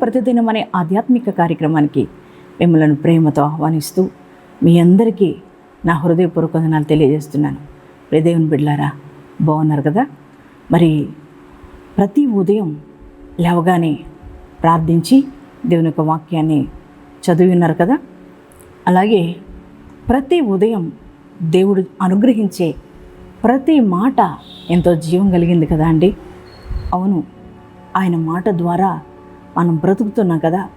ప్రతిదినం అనే ఆధ్యాత్మిక కార్యక్రమానికి మిమ్మల్ని ప్రేమతో ఆహ్వానిస్తూ మీ అందరికీ నా హృదయపూర్వక వందనాలు తెలియజేస్తున్నాను. దేవుని బిడ్లారా బాగున్నారు కదా? మరి ప్రతి ఉదయం లేవగానే ప్రార్థించి దేవుని యొక్క వాక్యాన్ని చదివి ఉన్నారు కదా? అలాగే ప్రతి ఉదయం దేవుడు అనుగ్రహించే ప్రతి మాట ఎంతో జీవం కలిగింది కదా అండి? అవును ఆయన మాట ద్వారా మనం బ్రతుకుతున్నాం కదా?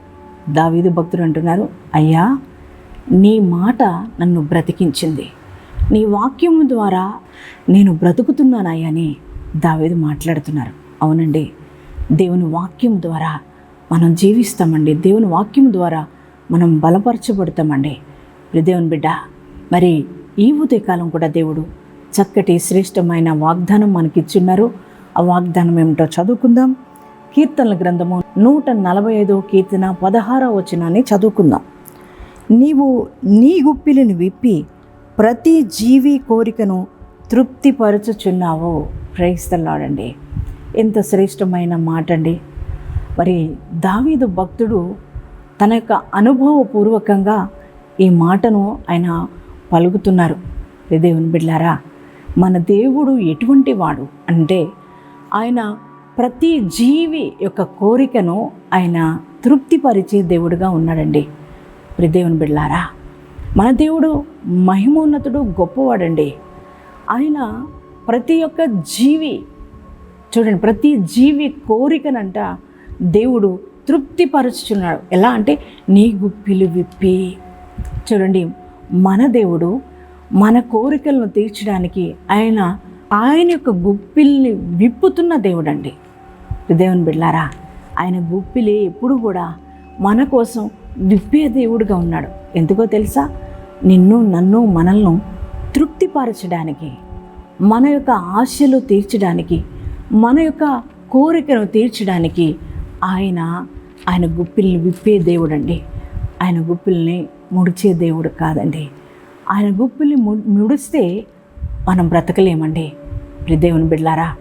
దావీదు భక్తుడు అంటున్నారు అయ్యా నీ మాట నన్ను బ్రతికించింది. నీ వాక్యం ద్వారా నేను బ్రతుకుతున్నానయ్యని దావీదు మాట్లాడుతున్నారు. అవునండి దేవుని వాక్యం ద్వారా మనం జీవిస్తామండి. దేవుని వాక్యం ద్వారా మనం బలపరచబడతామండి. దేవుని బిడ్డ మరి ఈ ఉదయకాలం కూడా దేవుడు చక్కటి శ్రేష్టమైన వాగ్దానం మనకిచ్చున్నారు. ఆ వాగ్దానం ఏమిటో చదువుకుందాం. కీర్తనల గ్రంథము నూట నలభై ఐదో కీర్తన పదహారో వచనాన్ని చదువుకుందాం. నీవు నీ గుప్పిలను విప్పి ప్రతి జీవి కోరికను తృప్తిపరచుచున్నావు. ప్రయత్నాడండి ఎంత శ్రేష్టమైన మాట అండి మరి దావీదు భక్తుడు తన యొక్క అనుభవపూర్వకంగా ఈ మాటను ఆయన పలుకుతున్నారు. దేవుని బిడ్లారా మన దేవుడు ఎటువంటి వాడు అంటే ఆయన ప్రతి జీవి యొక్క కోరికను ఆయన తృప్తిపరిచే దేవుడుగా ఉన్నాడండి. ప్రియ దేవుని బిడ్లారా మన దేవుడు మహిమోన్నతుడు గొప్పవాడండి. ఆయన ప్రతి ఒక్క జీవి చూడండి ప్రతి జీవి కోరికనంట దేవుడు తృప్తిపరుచుచున్నాడు. ఎలా అంటే నీ గుప్పిలు విప్పి చూడండి మన దేవుడు మన కోరికలను తీర్చడానికి ఆయన ఆయన యొక్క గుప్పిల్ని విప్పుతున్న దేవుడండి. దేవుని బిడ్లారా ఆయన గుప్పిలి ఎప్పుడు కూడా మన కోసం విప్పే దేవుడుగా ఉన్నాడు. ఎందుకో తెలుసా? నిన్ను నన్ను మనల్ని తృప్తిపరచడానికి మన యొక్క ఆశలు తీర్చడానికి మన యొక్క కోరికను తీర్చడానికి ఆయన ఆయన గుప్పిల్ని విప్పే దేవుడండి. ఆయన గుప్పిల్ని ముడిచే దేవుడు కాదండి. ఆయన గుప్పిల్ని ము ముడిస్తే మనం బ్రతకలేమండి. దేవుని బిడ్లారా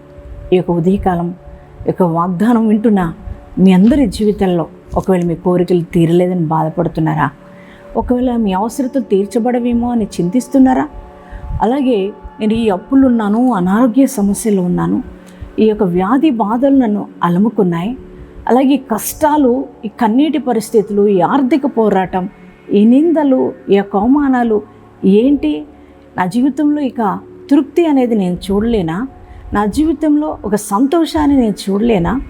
ఈ యొక్క ఉదయకాలం యొక్క వాగ్దానం వింటున్న మీ అందరి జీవితంలో ఒకవేళ మీ కోరికలు తీరలేదని బాధపడుతున్నారా? ఒకవేళ మీ అవసరతలు తీర్చబడవేమో అని చింతిస్తున్నారా? అలాగే నేను ఈ అప్పులు ఉన్నాను అనారోగ్య సమస్యలు ఉన్నాను ఈ యొక్క వ్యాధి బాధలు నన్ను అలముకున్నాయి అలాగే కష్టాలు ఈ కన్నీటి పరిస్థితులు ఈ ఆర్థిక పోరాటం ఈ నిందలు ఈ యొక్క అవమానాలు ఏంటి? నా జీవితంలో ఇక తృప్తి అనేది నేను చూడలేనా? నా జీవితంలో ఒక సంతోషాన్ని నేను చూడలేనా?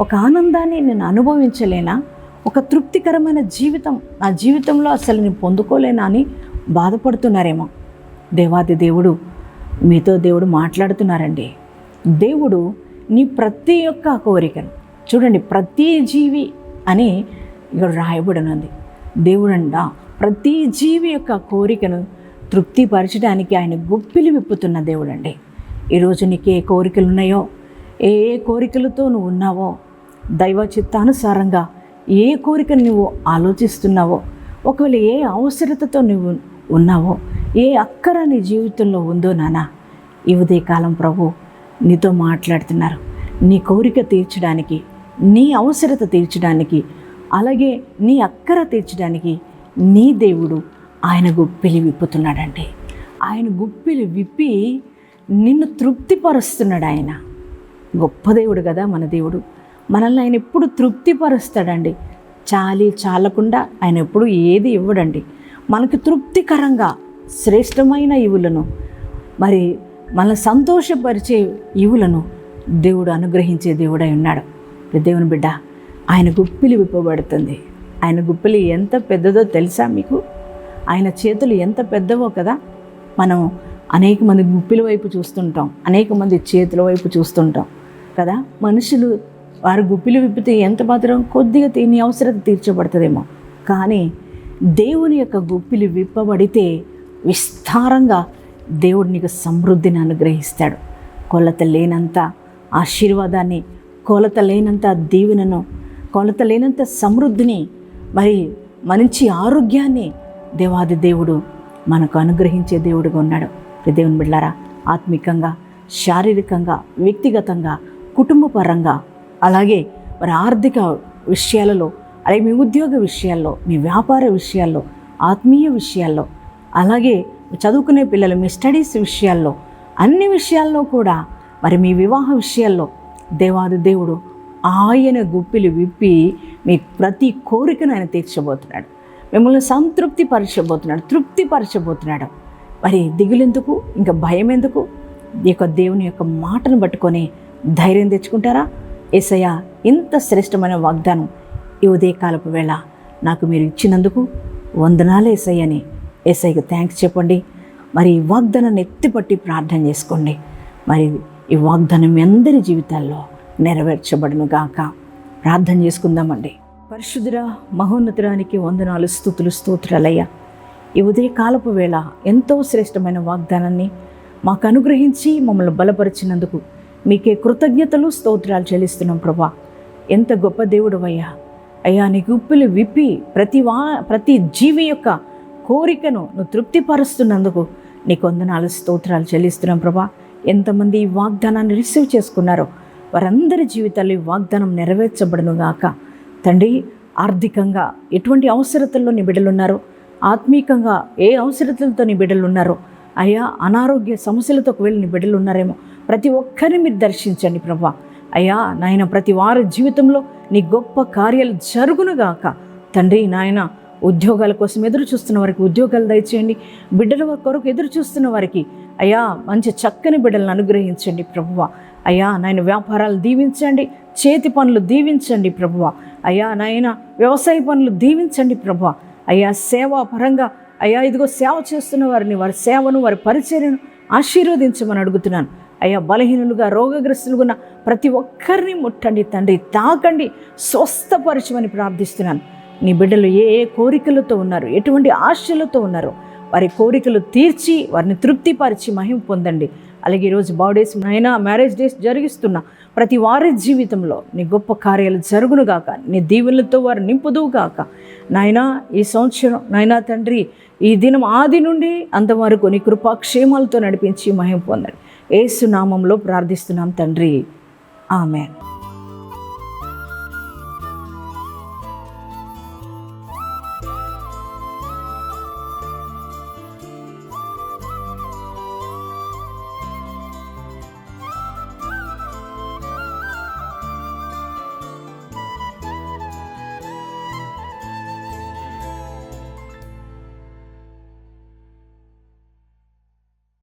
ఒక ఆనందాన్ని నేను అనుభవించలేనా? ఒక తృప్తికరమైన జీవితం నా జీవితంలో అసలు నేను పొందుకోలేనా అని బాధపడుతున్నారేమో. దేవాది దేవుడు మీతో దేవుడు మాట్లాడుతున్నారండి. దేవుడు నీ ప్రతి ఒక్క కోరికను చూడండి ప్రతి జీవి అని ఇక్కడ రాయబడినది. దేవుడంట ప్రతి జీవి యొక్క కోరికను తృప్తిపరచడానికి ఆయన గుప్పిలి విప్పుతున్న దేవుడండి. ఈరోజు నీకు ఏ కోరికలు ఉన్నాయో? ఏ ఏ కోరికలతో నువ్వు ఉన్నావో? దైవ చిత్తానుసారంగా ఏ కోరికను నువ్వు ఆలోచిస్తున్నావో? ఒకవేళ ఏ అవసరతతో నువ్వు ఉన్నావో? ఏ అక్కర నీ జీవితంలో ఉందో నానా? ఈ ఉదయకాలం ప్రభు నీతో మాట్లాడుతున్నారు. నీ కోరిక తీర్చడానికి నీ అవసరత తీర్చడానికి అలాగే నీ అక్కర తీర్చడానికి నీ దేవుడు ఆయన గుప్పిలి విప్పుతున్నాడండి ఆయన గుప్పిలి విప్పి నిన్ను తృప్తిపరుస్తున్నాడు ఆయన. గొప్ప దేవుడు కదా మన దేవుడు. మనల్ని ఆయన ఎప్పుడు తృప్తిపరుస్తాడండి? చాలి చాలకుండా ఆయన ఎప్పుడు ఏది ఇవ్వడండి? మనకు తృప్తికరంగా శ్రేష్టమైన ఇవులను మరి మన సంతోషపరిచే ఇవులను దేవుడు అనుగ్రహించే దేవుడై ఉన్నాడు. దేవుని బిడ్డ ఆయన గుప్పిలి విప్పబడుతుంది. ఆయన గుప్పిలి ఎంత పెద్దదో తెలుసా మీకు? ఆయన చేతులు ఎంత పెద్దవో కదా? మనం అనేక మంది గుప్పిల వైపు చూస్తుంటాం అనేక మంది చేతుల వైపు చూస్తుంటాం కదా? మనుషులు వారు గుప్పిలు విప్పితే ఎంత మాత్రం కొద్దిగా తిని అవసరత తీర్చబడుతుందేమో. కానీ దేవుని యొక్క గుప్పిలు విప్పబడితే విస్తారంగా దేవుడు నీకు సమృద్ధిని అనుగ్రహిస్తాడు. కొలత లేనంత ఆశీర్వాదాన్ని కొలత లేనంత దీవెనను కొలత లేనంత సమృద్ధిని మరి మంచి ఆరోగ్యాన్ని దేవాది దేవుడు మనకు అనుగ్రహించే దేవుడుగా ఉన్నాడు. దేవుని బిడ్డారా ఆత్మికంగా శారీరకంగా వ్యక్తిగతంగా కుటుంబపరంగా అలాగే మరి ఆర్థిక విషయాలలో అలాగే మీ ఉద్యోగ విషయాల్లో మీ వ్యాపార విషయాల్లో ఆత్మీయ విషయాల్లో అలాగే చదువుకునే పిల్లలు మీ స్టడీస్ విషయాల్లో అన్ని విషయాల్లో కూడా మరి మీ వివాహ విషయాల్లో దేవాది దేవుడు ఆయన గుప్పిలు విప్పి మీ ప్రతి కోరికను ఆయన తీర్చబోతున్నాడు. మిమ్మల్ని సంతృప్తి పరచబోతున్నాడు తృప్తి పరచబోతున్నాడు. మరి దిగులెందుకు? ఇంకా భయం ఎందుకు? ఈ యొక్క దేవుని యొక్క మాటను పట్టుకొని ధైర్యం తెచ్చుకుంటారా? ఏసయ్య ఇంత శ్రేష్టమైన వాగ్దానం ఈ ఉదయకాలపు వేళ నాకు మీరు ఇచ్చినందుకు వందనాలు ఏసయ్యని. ఏసయ్యకి థ్యాంక్స్ చెప్పండి. మరి ఈ వాగ్దానాన్ని ఎత్తిపట్టి ప్రార్థన చేసుకోండి. మరి ఈ వాగ్దానం మీ అందరి జీవితాల్లో నెరవేర్చబడును గాక. ప్రార్థన చేసుకుందామండి. పరిశుద్ధుర మహోన్నతురానికి వందనాలు స్థుతులు స్తోత్రాలయ్య. ఈ ఉదయకాలపు వేళ ఎంతో శ్రేష్టమైన వాగ్దానాన్ని మాకు అనుగ్రహించి మమ్మల్ని బలపరిచినందుకు మీకే కృతజ్ఞతలు స్తోత్రాలు చెల్లిస్తున్నాం ప్రభా. ఎంత గొప్ప దేవుడు అయ్యా అయ్యా నీ గుప్పిలు విప్పి ప్రతి వా ప్రతి జీవి యొక్క కోరికను నువ్వు తృప్తిపరుస్తున్నందుకు నీకు వందనాలు స్తోత్రాలు చెల్లిస్తున్నాం ప్రభా. ఎంతమంది ఈ వాగ్దానాన్ని రిసీవ్ చేసుకున్నారో వారందరి జీవితాల్లో ఈ వాగ్దానం నెరవేర్చబడును గాక. తండ్రి ఆర్థికంగా ఎటువంటి అవసరతల్లో నీ బిడ్డలున్నారో? ఆత్మీకంగా ఏ అవసరతలతో నీ బిడ్డలు ఉన్నారో అయ్యా అనారోగ్య సమస్యలతో ఒకవేళ నీ బిడ్డలు ఉన్నారేమో ప్రతి ఒక్కరిని మీరు దర్శించండి ప్రభా. అయ్యా నాయన ప్రతి వారి జీవితంలో నీ గొప్ప కార్యాలు జరుగునుగాక తండ్రి నాయన ఉద్యోగాల కోసం ఎదురు చూస్తున్న వారికి ఉద్యోగాలు దయచేయండి. బిడ్డల కొరకు ఎదురు చూస్తున్న వారికి అయ్యా మంచి చక్కని బిడ్డలను అనుగ్రహించండి ప్రభువ అయ్యా నాయన వ్యాపారాలు దీవించండి చేతి పనులు దీవించండి ప్రభువ అయ్యా నాయన వ్యవసాయ పనులు దీవించండి ప్రభా. అయ్యా సేవా పరంగా అయ్యా ఇదిగో సేవ చేస్తున్న వారిని వారి సేవను వారి పరిచర్యను ఆశీర్వదించమని అడుగుతున్నాను. అయ్యా బలహీనులుగా రోగగ్రస్తులుగా ఉన్న ప్రతి ఒక్కరిని ముట్టండి తండ్రి తాకండి స్వస్థపరచమని ప్రార్థిస్తున్నాను. నీ బిడ్డలు ఏ ఏ కోరికలతో ఉన్నారు ఎటువంటి ఆశలతో ఉన్నారో వారి కోరికలు తీర్చి వారిని తృప్తిపరిచి మహిమ పొందండి. అలాగే ఈరోజు బర్త్డేస్ అయినా మ్యారేజ్ డేస్ జరిగిస్తున్న. ప్రతి వారి జీవితంలో నీ గొప్ప కార్యాలు జరుగునుగాక నీ దీవెనలతో వారు నింపుదువుగాక నాయనా ఈ సంవత్సరం నాయనా తండ్రి ఈ దినం ఆది నుండి అంతవరకు నీ కృపాక్షేమాలతో నడిపించి మహిం పొందండి. ఏసు నామంలో ప్రార్థిస్తున్నాం తండ్రి. ఆమె